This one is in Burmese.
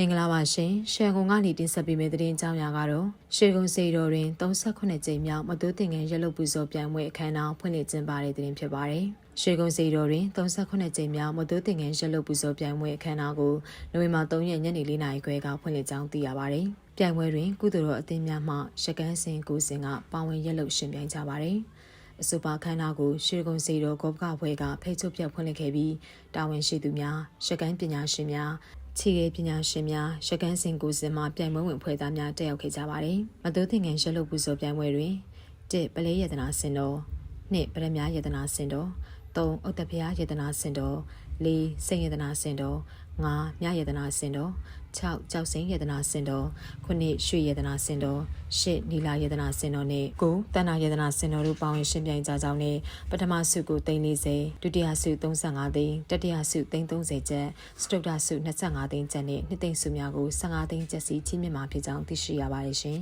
မင်္ဂလာပါရှင်ရှယ်ကုံကနေတင်ဆက်ပေးမယ့်သတင်းအကြောင်းအရာကတော့ရှယ်ကုံစေတော်တွင်38ကြိမ်မြောက်မတိုးတင်ငယ်ရက်လုတ်ပူဇော်ပြိုင်ပွဲအခမ်းအနားဖွင့်လှစ်ကျင်းပတဲ့သတင်းဖြစ်ပါတယ်ရှယ်ကုံစေတော်တွင်38ကြိမ်မြောက်မတိုးတင်ငယ်ရက်လုတ်ပူဇော်ပြိုင်ပွဲအခမ်းအနားကိုနိုဝင်ဘာ3ရက်ညနေ4နာရီခွဲကဖွင့်လှစ်ကြောင်းသိရပါတယ်ပြိုင်ပွဲတွင်ကုသိုလ်တော်အသင်းများမှရကန်းစင်ကိုစင်ကပါဝင်ရက်လုတ်ရှင်ပြိုင်ကြပါတယ်အဆိုပါခန်းနာကိုရှေကုံစီတော်ကောပကဘွဲကဖိတ်ချုပ်ပြတ်ဖွင့်လှစ်ခဲ့ပြီးတာဝန်ရှိသူများရှကန်းပညာရှင်များ ခြေရေးပညာရှင်များရကန်းစင်ကိုစင်မှပြိုင်ပွဲဝင်ဖွဲ့သားများတက်ရောက်ခဲ့ကြပါတယ်။မတိုးသင်ငယ်ရက်လုပူဇော်ပြိုင်ပွဲတွင်1ပလဲယတနာစင်တော် 2ပရမယတနာစင်တော်3ဥတ္တဖျားယတနာစင်တော်4စိန်ယတနာစင်တော်5မြယတနာစင်တော်6ကြောက်စိန်ယတနာစင်တော်9ရွှေယတနာစင်တော်10နီလာယတနာစင်တော်နဲ့9တဏ္ဍယတနာစင်တော်တို့ပေါင်းရင်ရှင်ပြိုင်ကြကြောင်းနဲ့ပထမဆုကို340ဒုတိယဆု35သိန်းတတိယဆု330ကျပ်စတုတ္တဆု25သိန်းကျပ်နဲ့နှစ်သိန်းဆုများကို15သိန်းကျပ်စီချင်းမြင့်မှာဖြစ်ကြောင်းသိရှိရပါတယ်ရှင်